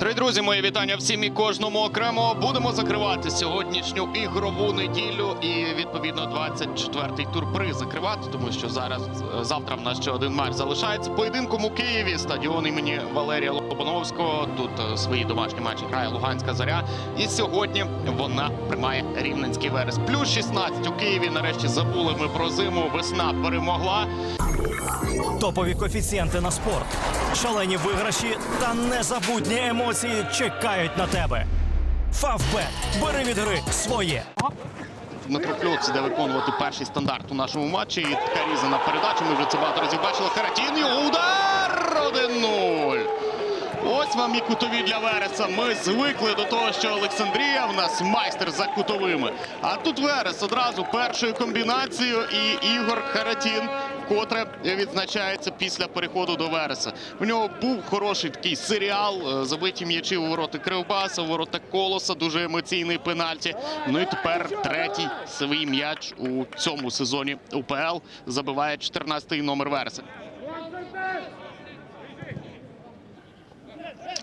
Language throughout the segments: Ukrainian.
Дорогі друзі, мої вітання всім і кожному окремо. Будемо закривати сьогоднішню ігрову неділю і відповідно 24-й тур при закривати, тому що зараз е, завтра в нас ще один матч залишається. Поєдинком у Києві стадіон імені Валерія Лобановського. Тут е, свої домашні матчі грає Луганська зоря. І сьогодні вона приймає Рівненський верес. Плюс 16 у Києві. Нарешті забули ми про зиму. Весна перемогла. Топові коефіцієнти на спорт, шалені виграші та незабутні емоції чекають на тебе. Фавбет. Бери від гри своє. Дмитро Кльоц іде виконувати перший стандарт у нашому матчі. І така різана передача. Ми вже це багато разів бачили. Харатін. Його удар 1-0. Ось вам і кутові для Вереса. Ми звикли до того, що Олександрія в нас майстер за кутовими. А тут Верес одразу першою комбінацією і Ігор Харатін, котре відзначається після переходу до Вереса. У нього був хороший такий серіал, е, забиті м'ячі у ворота Кривбаса, у ворота Колоса, дуже емоційний пенальті. Ну і тепер третій свій м'яч у цьому сезоні УПЛ забиває 14-й номер Вереса.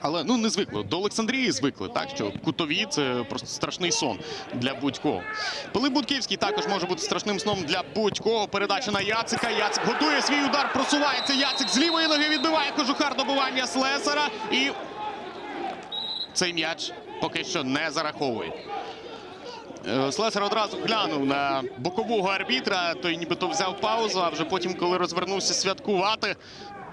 Але ну не звикли. До Олександрії звикли, так що кутові це просто страшний сон для будь-кого. Пилип Будківський також може бути страшним сном для будь-кого. Передача на Яцика. Яцик готує свій удар, просувається. Яцик з лівої ноги відбиває кожухар добування Слесара. І цей м'яч поки що не зараховує. Е, Слесар одразу глянув на бокового арбітра, той нібито взяв паузу, а вже потім, коли розвернувся святкувати,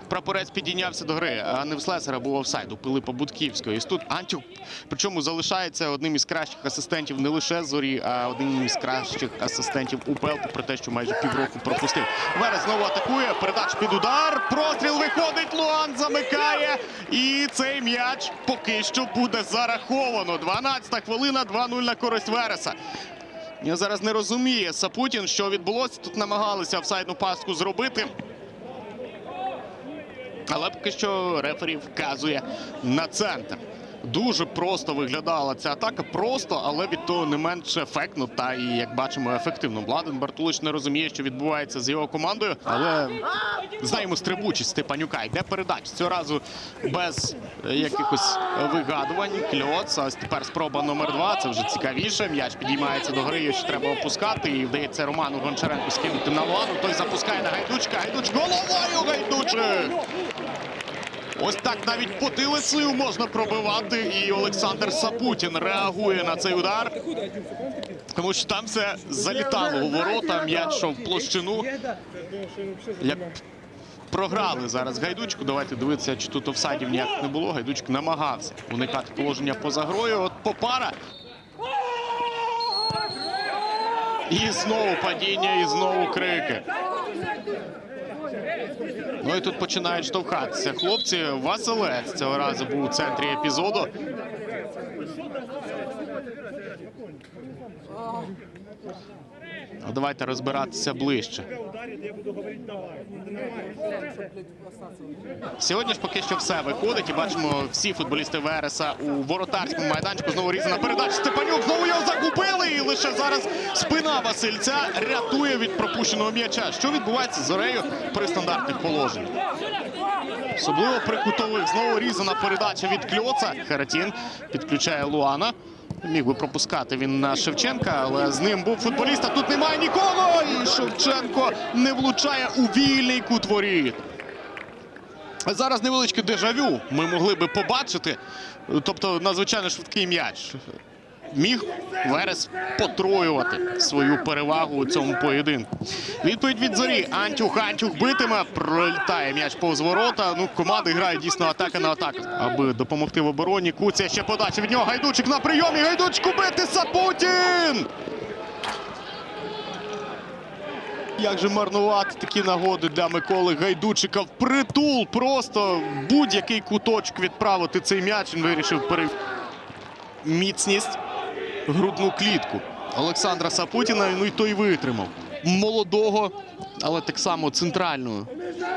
прапорець підійнявся до гри. А не в Слесара був офсайд у Пилипа Будківського. І тут Антюк, причому залишається одним із кращих асистентів не лише зорі, а одним із кращих асистентів УПЛ, попри те, що майже півроку пропустив. Верес знову атакує. Передач під удар. Простріл виходить. Луан замикає. І цей м'яч поки що буде зараховано. 12-та хвилина, 2-0 на користь Вереса. Я зараз не розуміє Сапутін, що відбулося. Тут намагалися офсайдну пастку зробити. Але поки що рефері вказує на центр. Дуже просто виглядала ця атака. Просто, але від того не менш ефектно та і, як бачимо, ефективно. Владен Бартулич не розуміє, що відбувається з його командою, але знаємо стрибучість Степанюка. Йде передача. Цього разу без е, якихось вигадувань. Кльоц. Ось тепер спроба номер два. Це вже цікавіше. М'яч підіймається до гри, що треба опускати. І вдається Роману Гончаренку скинути на Луану. Той запускає на Гайдучка. Гайдуч головою Гайдучик! Ось так навіть потилицею можна пробивати. І Олександр Сапутін реагує на цей удар. Тому що там все залітало у ворота, м'яч йшов в площину. Як програли зараз гайдучку. Давайте дивитися, чи тут офсайдів ніяк не було. Гайдучик намагався уникати положення поза грою. От попара. І знову падіння, і знову крики. Ну і тут починають штовхатися. Хлопці, Василець цього разу був у центрі епізоду. Давайте розбиратися ближче. Сьогодні ж поки що все виходить. І бачимо всі футболісти Вереса у воротарському майданчику. Знову різана передача. Степанюк знову його загубили. І лише зараз спина Васильця рятує від пропущеного м'яча. Що відбувається з Зорею при стандартних положеннях? Особливо при кутових. Знову різана передача від Кльоца. Харатін підключає Луана. Міг би пропускати він на Шевченка, але з ним був футболіст. А тут немає нікого. І Шевченко не влучає у вільний кут воріт. Зараз невеличке дежавю ми могли би побачити. Тобто надзвичайно швидкий м'яч. Міг Верес потроювати свою перевагу у цьому поєдинку. Відповідь від зорі. Антюх, Антюх битиме. Пролітає м'яч повз ворота. Ну, команди грають дійсно атака на атаку. Аби допомогти в обороні. Куця ще подача від нього. Гайдучик на прийомі. Гайдучку бити Сапутін! Як же марнувати такі нагоди для Миколи Гайдучика в притул. Просто будь-який куточок відправити цей м'яч. Він вирішив пере... міцність грудну клітку Олександра Сапутіна. Ну і той витримав. Молодого, але так само центрального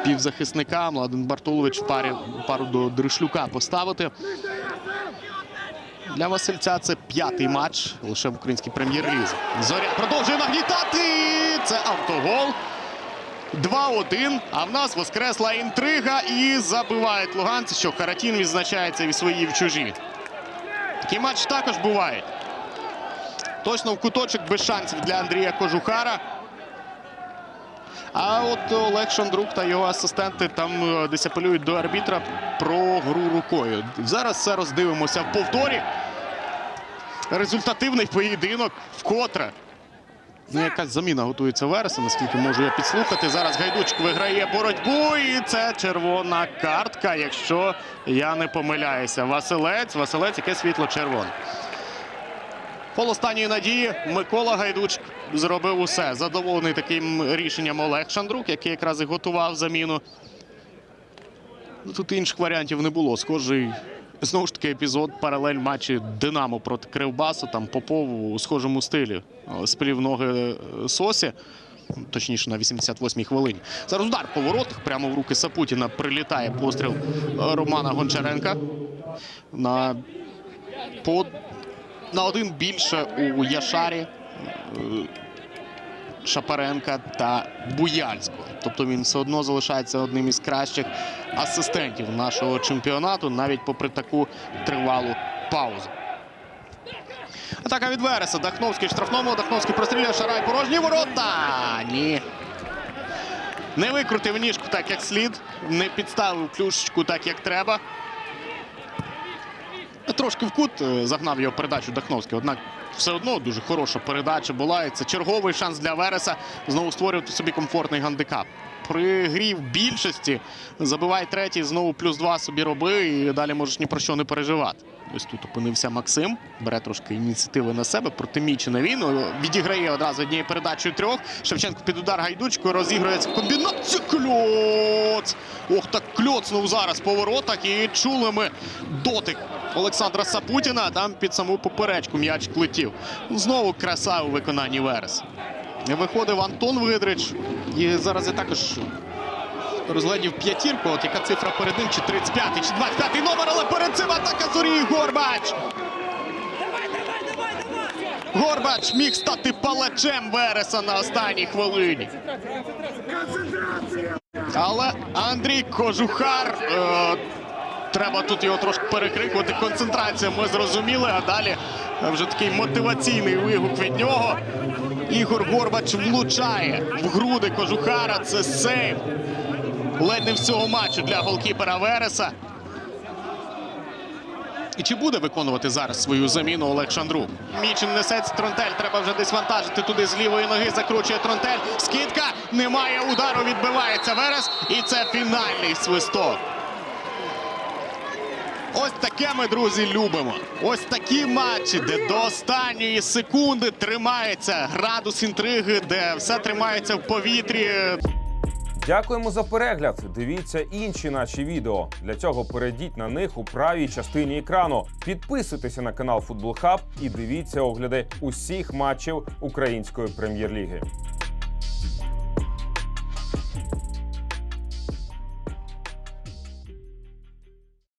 півзахисника. Младен Бартулович парі пару до Дришлюка поставити. Для Васильця це п'ятий матч лише в українській прем'єр-лізі. Зоря продовжує нагнітати. Це автогол. 2-1. А в нас воскресла інтрига і забивають луганці, що Харатін відзначається і свої і в чужі. Такий матч також буває. Точно в куточок без шансів для Андрія Кожухара. А от Олег Шандрук та його асистенти там е, десь апелюють до арбітра про гру рукою. Зараз все роздивимося в повторі. Результативний поєдинок вкотре. Ну, якась заміна готується Вереса, наскільки можу я підслухати. Зараз Гайдучик виграє боротьбу, і це червона картка, якщо я не помиляюся. Василець, Василець, яке світло червоне. Пол останньої надії Микола Гайдучик зробив усе. Задоволений таким рішенням Олег Шандрук, який якраз і готував заміну. Ну, Тут інших варіантів не було. Схожий знову ж таки епізод паралель матчі Динамо проти Кривбасу. Там Попов у схожому стилі сплів ноги е, Сосі. Точніше, на 88-й хвилині. Зараз удар по воротах. Прямо в руки Сапутіна прилітає постріл е, Романа Гончаренка. На, по, на один більше у Яшарі. е, Шапаренка та Буяльського. Тобто він все одно залишається одним із кращих асистентів нашого чемпіонату, навіть попри таку тривалу паузу. Атака від Вереса. Дахновський штрафному. Дахновський прострілює Шарай порожні ворота. Ні. Не викрутив ніжку так, як слід. Не підставив клюшечку так, як треба. Трошки в кут е, загнав його передачу Дахновський. Однак все одно дуже хороша передача була. І це черговий шанс для Вереса знову створювати собі комфортний гандикап. При грі в більшості забивай третій, знову плюс два собі роби, і далі можеш ні про що не переживати. Ось тут опинився Максим, бере трошки ініціативи на себе, протимічене він. О, Відіграє одразу однією передачею трьох. Шевченко під удар гайдучкою розігрується комбінація. Кльоц! Ох, так кльоцнув зараз по воротах і чули ми дотик Олександра Сапутіна. Там під саму поперечку м'яч летів. Знову краса у виконанні Верес. Виходив Антон Видрич. І зараз я також розглядів п'ятірку. От яка цифра перед ним, чи 35-й, чи 25-й номер, але перед цим атака Зорі Горбач. Горбач міг стати палачем Вереса на останній хвилині. Але Андрій Кожухар. Е, треба тут його трошки перекрикувати. Концентрація ми зрозуміли. А далі вже такий мотиваційний вигук від нього. Ігор Горбач влучає в груди Кожухара. Це сейв. Ледь не всього матчу для голкіпера Вереса. І чи буде виконувати зараз свою заміну Олег Шандрук? Мічин несеться Тронтель. Треба вже десь вантажити туди з лівої ноги. Закручує Тронтель. Скидка. Немає удару. Відбивається Верес. І це фінальний свисток. Ось таке ми, друзі, любимо. Ось такі матчі, де до останньої секунди тримається градус інтриги, де все тримається в повітрі. Дякуємо за перегляд. Дивіться інші наші відео. Для цього перейдіть на них у правій частині екрану. Підписуйтеся на канал Футбол Хаб і дивіться огляди усіх матчів української прем'єр-ліги.